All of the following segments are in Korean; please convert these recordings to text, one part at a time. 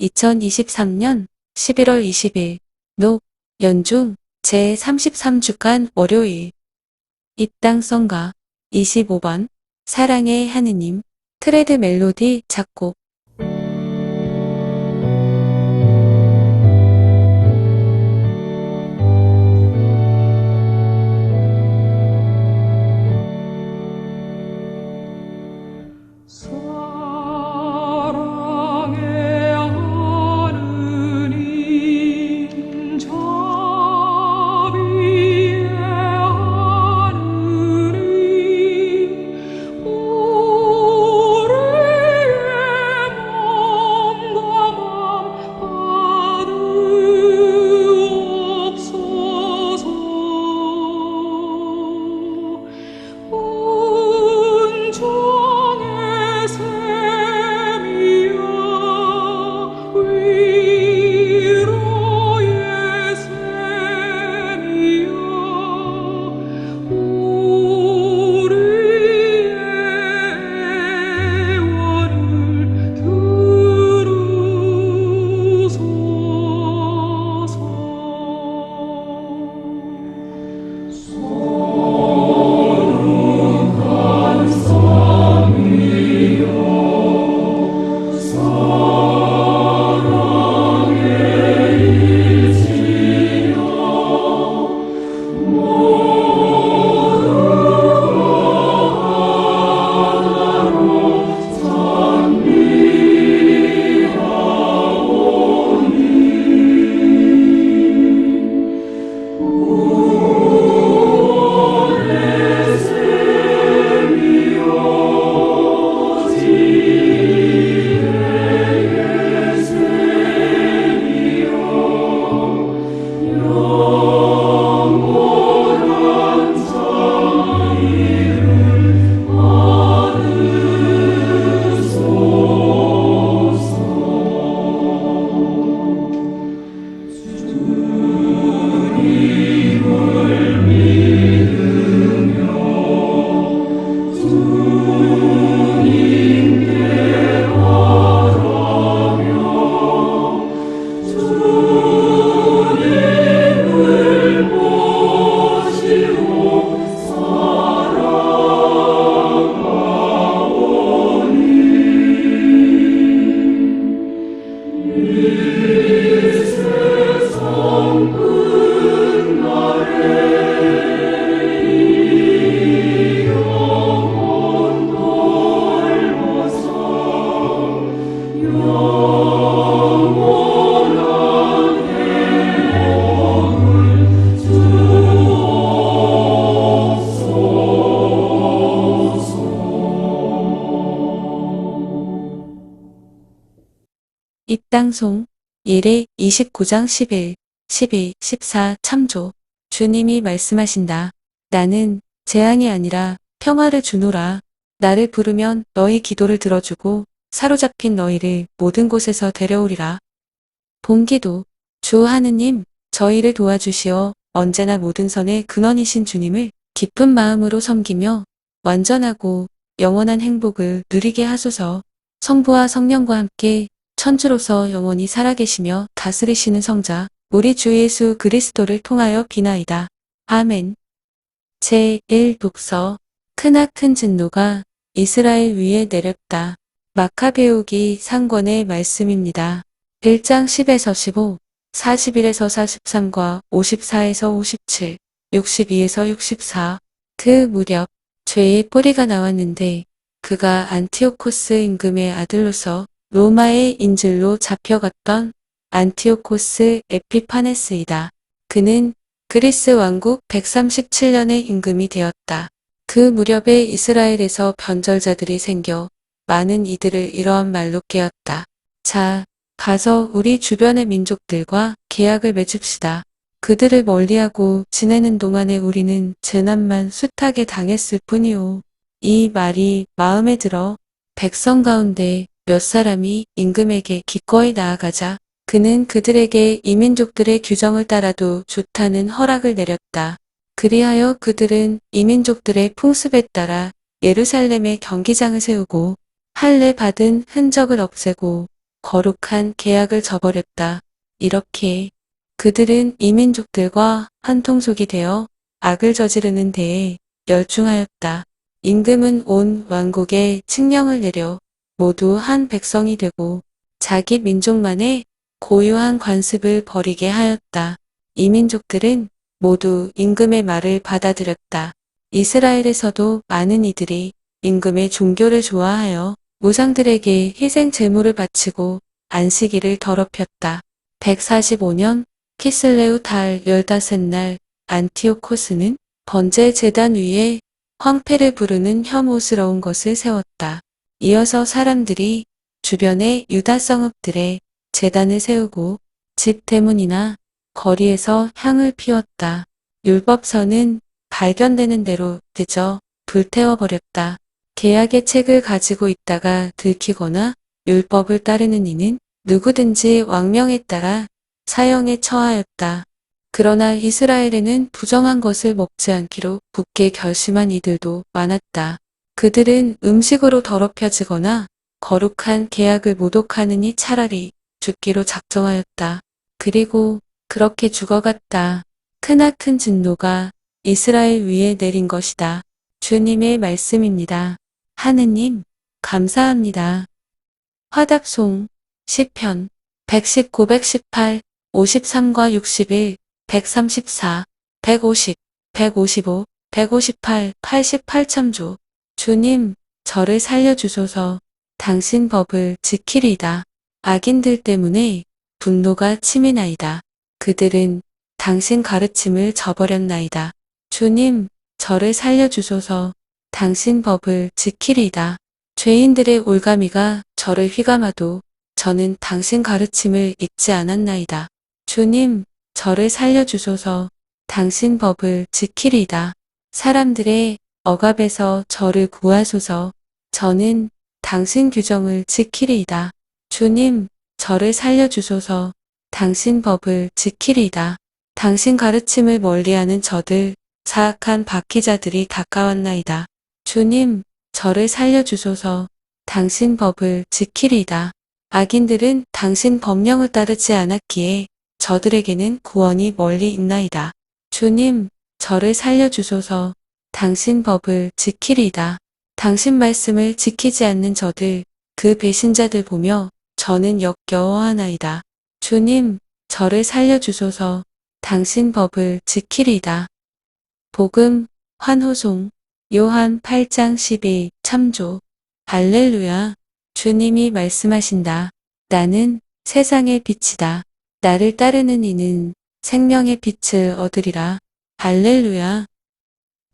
2023년 11월 20일 녹 연중 제33주간 월요일. 입당성가 25번 사랑의 하느님 트레드 멜로디 작곡 입당송 1회 29장 11, 12, 14 참조 주님이 말씀하신다. 나는 재앙이 아니라 평화를 주노라. 나를 부르면 너희 기도를 들어주고 사로잡힌 너희를 모든 곳에서 데려오리라. 본기도 주 하느님 저희를 도와주시어 언제나 모든 선의 근원이신 주님을 기쁜 마음으로 섬기며 완전하고 영원한 행복을 누리게 하소서. 성부와 성령과 함께 천주로서 영원히 살아계시며 다스리시는 성자 우리 주 예수 그리스도를 통하여 비나이다. 아멘. 제1독서 크나큰 진노가 이스라엘 위에 내렸다. 마카베오기 상권의 말씀입니다. 1장 10에서 15, 41에서 43과 54에서 57, 62에서 64. 그 무렵 죄의 뿌리가 나왔는데 그가 안티오코스 임금의 아들로서 로마의 인질로 잡혀갔던 안티오코스 에피파네스이다. 그는 그리스 왕국 137년의 임금이 되었다. 그 무렵에 이스라엘에서 변절자들이 생겨 많은 이들을 이러한 말로 깨었다. 자, 가서 우리 주변의 민족들과 계약을 맺읍시다. 그들을 멀리하고 지내는 동안에 우리는 재난만 숱하게 당했을 뿐이오. 이 말이 마음에 들어 백성 가운데 몇 사람이 임금에게 기꺼이 나아가자 그는 그들에게 이민족들의 규정을 따라도 좋다는 허락을 내렸다. 그리하여 그들은 이민족들의 풍습에 따라 예루살렘에 경기장을 세우고 할례 받은 흔적을 없애고 거룩한 계약을 저버렸다. 이렇게 그들은 이민족들과 한통속이 되어 악을 저지르는 데에 열중하였다. 임금은 온 왕국에 칙령을 내려 모두 한 백성이 되고 자기 민족만의 고유한 관습을 버리게 하였다. 이 민족들은 모두 임금의 말을 받아들였다. 이스라엘에서도 많은 이들이 임금의 종교를 좋아하여 우상들에게 희생 제물을 바치고 안식일을 더럽혔다. 145년 키슬레우 달 15날 안티오코스는 번제 제단 위에 황폐를 부르는 혐오스러운 것을 세웠다. 이어서 사람들이 주변의 유다 성읍들에 제단을 세우고 집 대문이나 거리에서 향을 피웠다. 율법서는 발견되는 대로 늦어 불태워버렸다. 계약의 책을 가지고 있다가 들키거나 율법을 따르는 이는 누구든지 왕명에 따라 사형에 처하였다. 그러나 이스라엘에는 부정한 것을 먹지 않기로 굳게 결심한 이들도 많았다. 그들은 음식으로 더럽혀지거나 거룩한 계약을 모독하느니 차라리 죽기로 작정하였다. 그리고 그렇게 죽어갔다. 크나큰 진노가 이스라엘 위에 내린 것이다. 주님의 말씀입니다. 하느님, 감사합니다. 화답송, 시편, 119, 118, 53과 61, 134, 150, 155, 158, 88 참조. 주님, 저를 살려주소서. 당신 법을 지키리이다. 악인들 때문에 분노가 치미나이다. 그들은 당신 가르침을 저버렸나이다. 주님, 저를 살려주소서. 당신 법을 지키리이다. 죄인들의 올가미가 저를 휘감아도 저는 당신 가르침을 잊지 않았나이다. 주님, 저를 살려주소서. 당신 법을 지키리이다. 사람들의 억압에서 저를 구하소서. 저는 당신 규정을 지키리이다. 주님, 저를 살려주소서. 당신 법을 지키리이다. 당신 가르침을 멀리하는 저들, 사악한 박희자들이 가까웠나이다. 주님, 저를 살려주소서. 당신 법을 지키리이다. 악인들은 당신 법령을 따르지 않았기에 저들에게는 구원이 멀리 있나이다. 주님, 저를 살려주소서. 당신 법을 지키리이다. 당신 말씀을 지키지 않는 저들, 그 배신자들 보며 저는 역겨워하나이다. 주님, 저를 살려주소서. 당신 법을 지키리이다. 복음, 환호송, 요한 8장 12, 참조. 할렐루야. 주님이 말씀하신다. 나는 세상의 빛이다. 나를 따르는 이는 생명의 빛을 얻으리라. 할렐루야.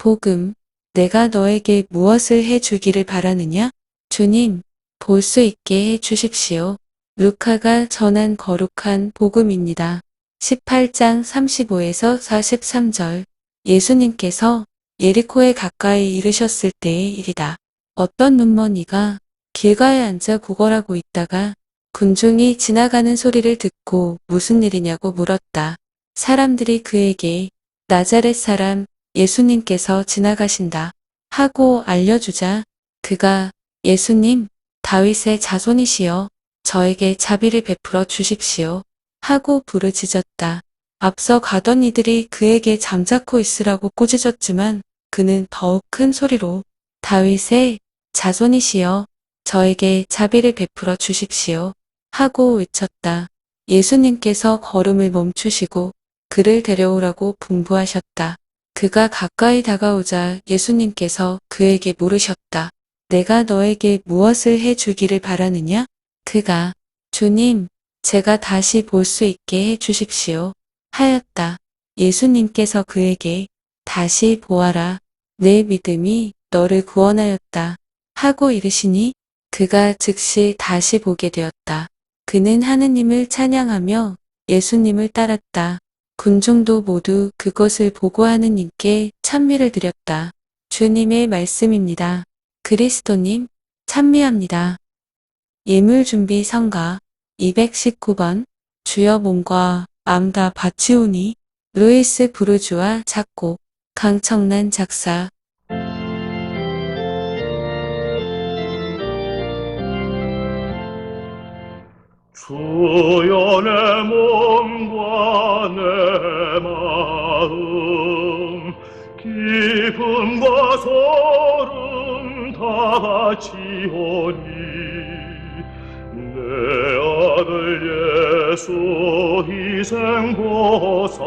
복음, 내가 너에게 무엇을 해 주기를 바라느냐? 주님, 볼 수 있게 해 주십시오. 루카가 전한 거룩한 복음입니다. 18장 35에서 43절. 예수님께서 예리코에 가까이 이르셨을 때의 일이다. 어떤 눈머니가 길가에 앉아 구걸하고 있다가 군중이 지나가는 소리를 듣고 무슨 일이냐고 물었다. 사람들이 그에게 나자렛 사람 예수님께서 지나가신다 하고 알려주자 그가 예수님 다윗의 자손이시여 저에게 자비를 베풀어 주십시오 하고 부르짖었다. 앞서 가던 이들이 그에게 잠자코 있으라고 꾸짖었지만 그는 더욱 큰 소리로 다윗의 자손이시여 저에게 자비를 베풀어 주십시오 하고 외쳤다. 예수님께서 걸음을 멈추시고 그를 데려오라고 분부하셨다. 그가 가까이 다가오자 예수님께서 그에게 물으셨다. 내가 너에게 무엇을 해 주기를 바라느냐? 그가 주님, 제가 다시 볼 수 있게 해 주십시오. 하였다. 예수님께서 그에게 다시 보아라. 내 믿음이 너를 구원하였다. 하고 이르시니 그가 즉시 다시 보게 되었다. 그는 하느님을 찬양하며 예수님을 따랐다. 군중도 모두 그것을 보고 하느님께 찬미를 드렸다. 주님의 말씀입니다. 그리스도님, 찬미합니다. 예물 준비 성가 219번 주여 몸과 마음 다 바치오니 루이스 부르주아 작곡 강청란 작사 주여 내 몸과 내 마음 기쁨과 소름 다 바치오니 내 아들 예수 희생보사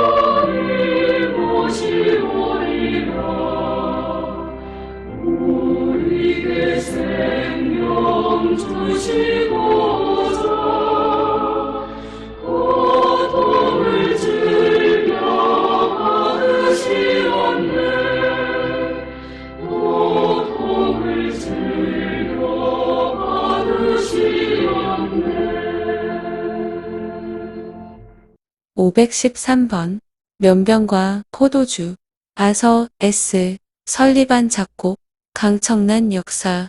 영원히 모시오리라 우리에게 생명 주시고 513번 면병과 포도주 아서 S 설리반 작곡 강청란 역사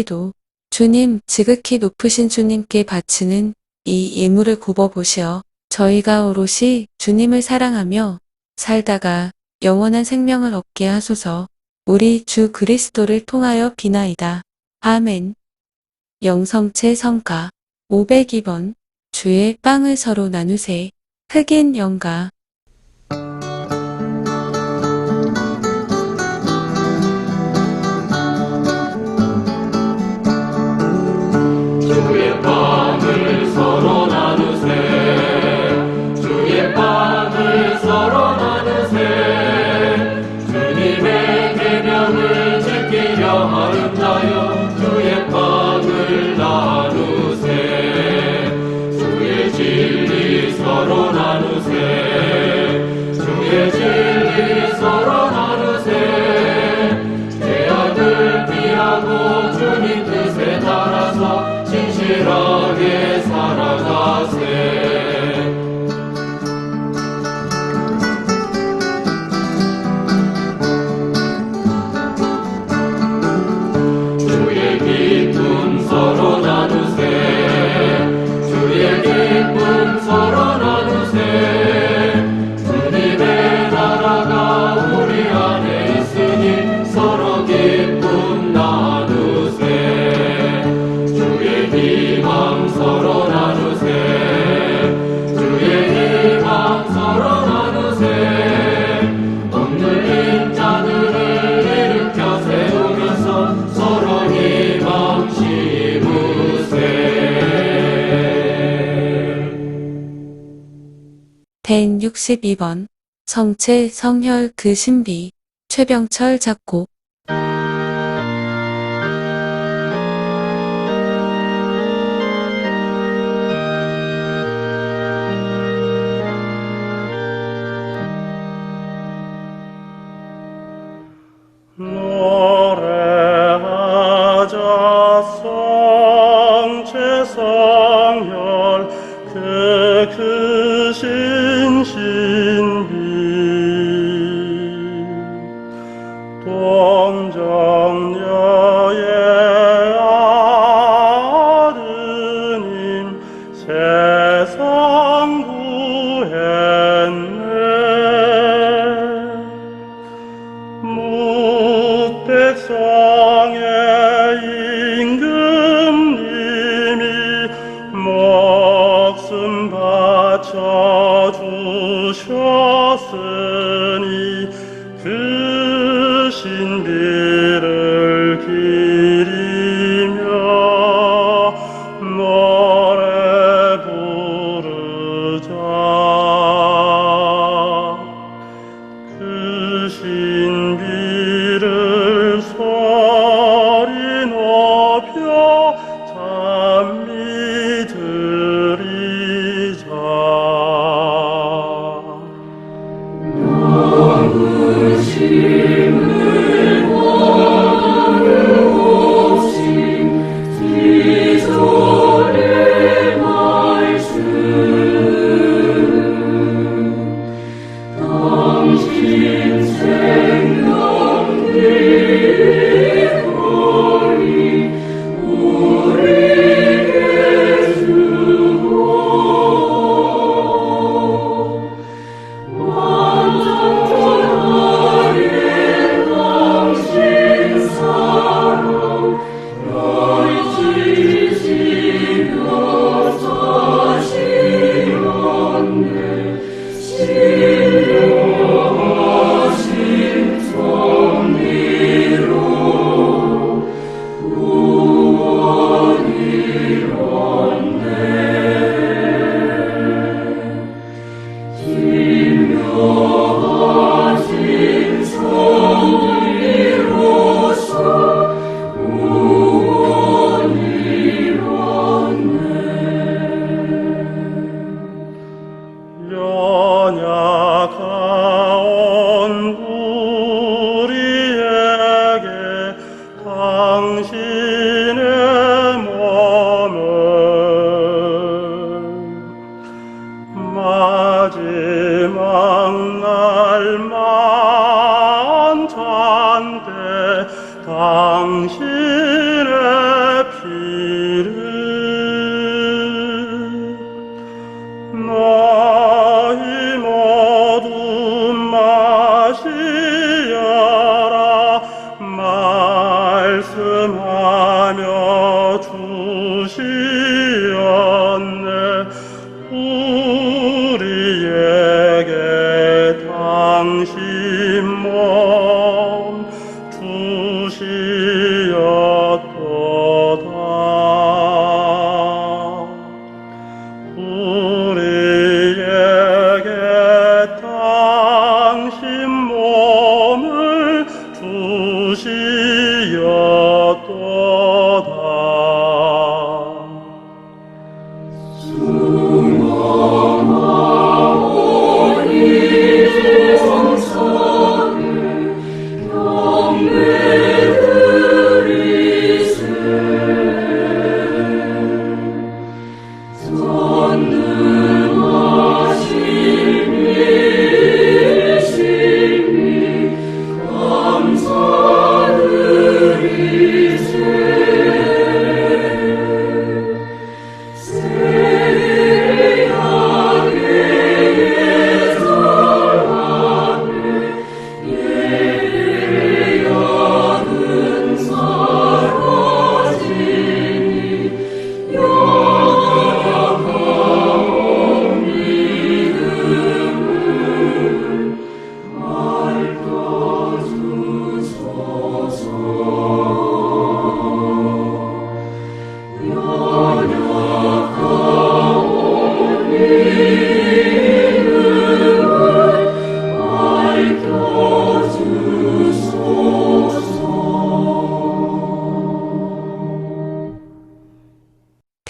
기도 주님 지극히 높으신 주님께 바치는 이 예물을 굽어보시어 저희가 오롯이 주님을 사랑하며 살다가 영원한 생명을 얻게 하소서. 우리 주 그리스도를 통하여 비나이다. 아멘. 영성체 성가. 502번. 주의 빵을 서로 나누세. 흑인 영가 나 162번. 성체 성혈 그 신비. 최병철 작곡.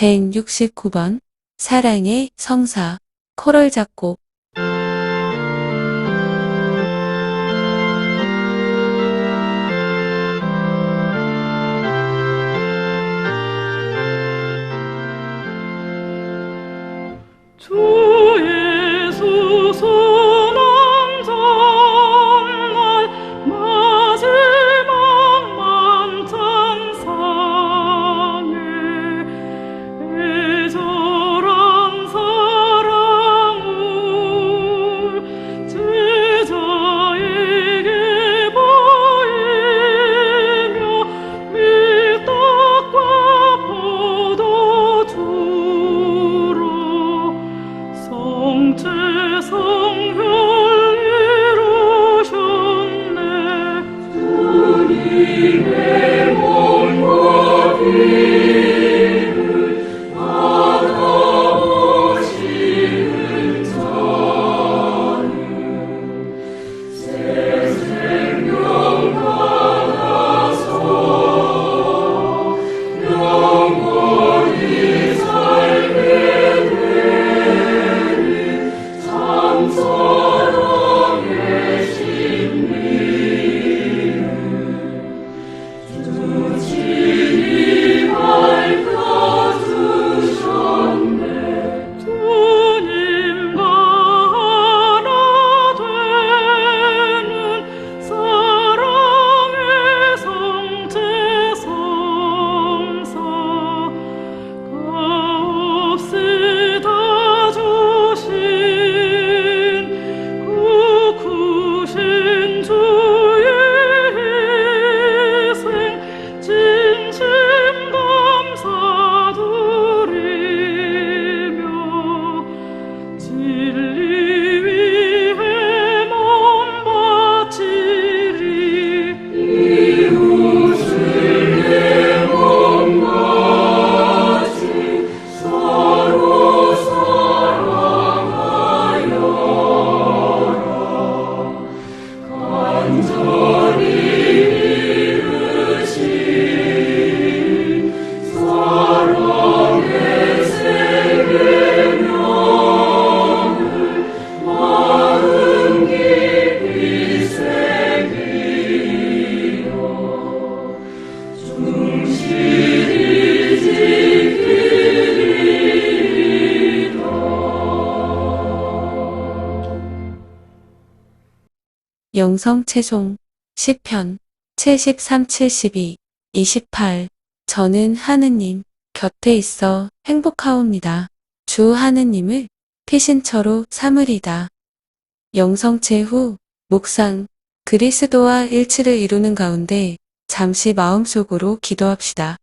169번 사랑의 성사. 코럴 작곡. 채송 10편 73 72 28 저는 하느님 곁에 있어 행복하옵니다. 주 하느님을 피신처로 삼으리다. 영성체 후 묵상 그리스도와 일치를 이루는 가운데 잠시 마음속으로 기도합시다.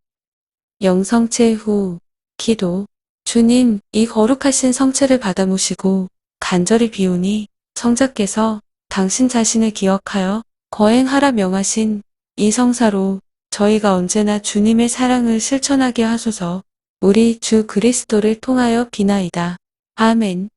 영성체 후 기도 주님 이 거룩하신 성체를 받아 모시고 간절히 비우니 성자께서 당신 자신을 기억하여 거행하라 명하신 이 성사로 저희가 언제나 주님의 사랑을 실천하게 하소서 우리 주 그리스도를 통하여 비나이다. 아멘.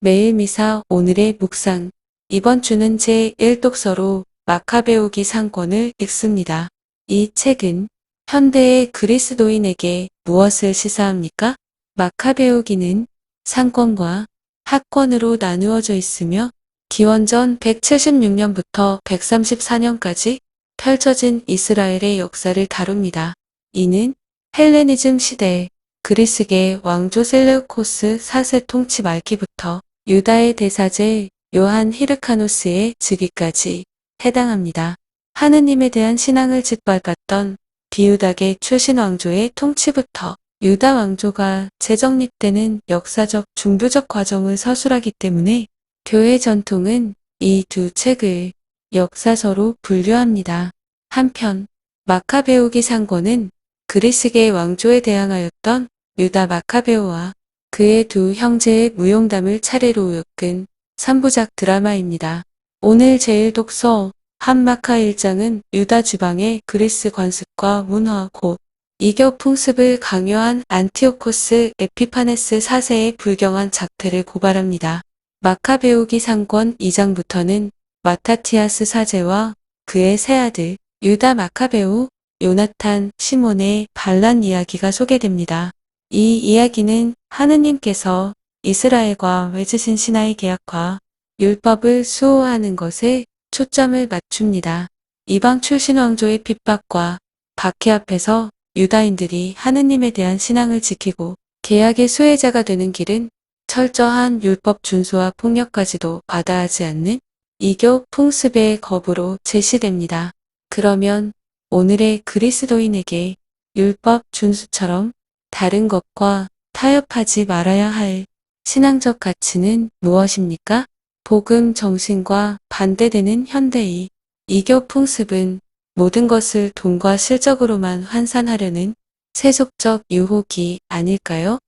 매일 미사 오늘의 묵상 이번 주는 제1독서로 마카베오기 상권을 읽습니다. 이 책은 현대의 그리스도인에게 무엇을 시사합니까? 마카베오기는 상권과 하권으로 나누어져 있으며 기원전 176년부터 134년까지 펼쳐진 이스라엘의 역사를 다룹니다. 이는 헬레니즘 시대 그리스계 왕조 셀레우코스 4세 통치 말기부터 유다의 대사제 요한 히르카노스의 즉위까지 해당합니다. 하느님에 대한 신앙을 짓밟았던 비유닥의 출신 왕조의 통치부터 유다 왕조가 재정립되는 역사적 중부적 과정을 서술하기 때문에 교회 전통은 이 두 책을 역사서로 분류합니다. 한편 마카베오기 상권은 그리스계 왕조에 대항하였던 유다 마카베오와 그의 두 형제의 무용담을 차례로 엮은 3부작 드라마입니다. 오늘 제1독서 한마카 1장은 유다 주방의 그리스 관습과 문화 곧 이교 풍습을 강요한 안티오코스 에피파네스 4세의 불경한 작태를 고발합니다. 마카베오기 상권 2장부터는 마타티아스 사제와 그의 세 아들 유다 마카베오, 요나탄, 시몬의 반란 이야기가 소개됩니다. 이 이야기는 하느님께서 이스라엘과 맺으신 신하의 계약과 율법을 수호하는 것에 초점을 맞춥니다. 이방 출신 왕조의 핍박과 박해 앞에서 유다인들이 하느님에 대한 신앙을 지키고 계약의 수혜자가 되는 길은 철저한 율법 준수와 폭력까지도 마다하지 않는 이교 풍습의 겁으로 제시됩니다. 그러면 오늘의 그리스도인에게 율법 준수처럼 다른 것과 타협하지 말아야 할 신앙적 가치는 무엇입니까? 복음 정신과 반대되는 현대의 이교 풍습은 모든 것을 돈과 실적으로만 환산하려는 세속적 유혹이 아닐까요?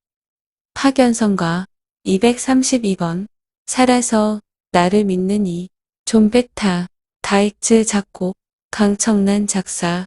파견성가 232번. 살아서 나를 믿는 이 존베타 다익즈 작곡 강청란 작사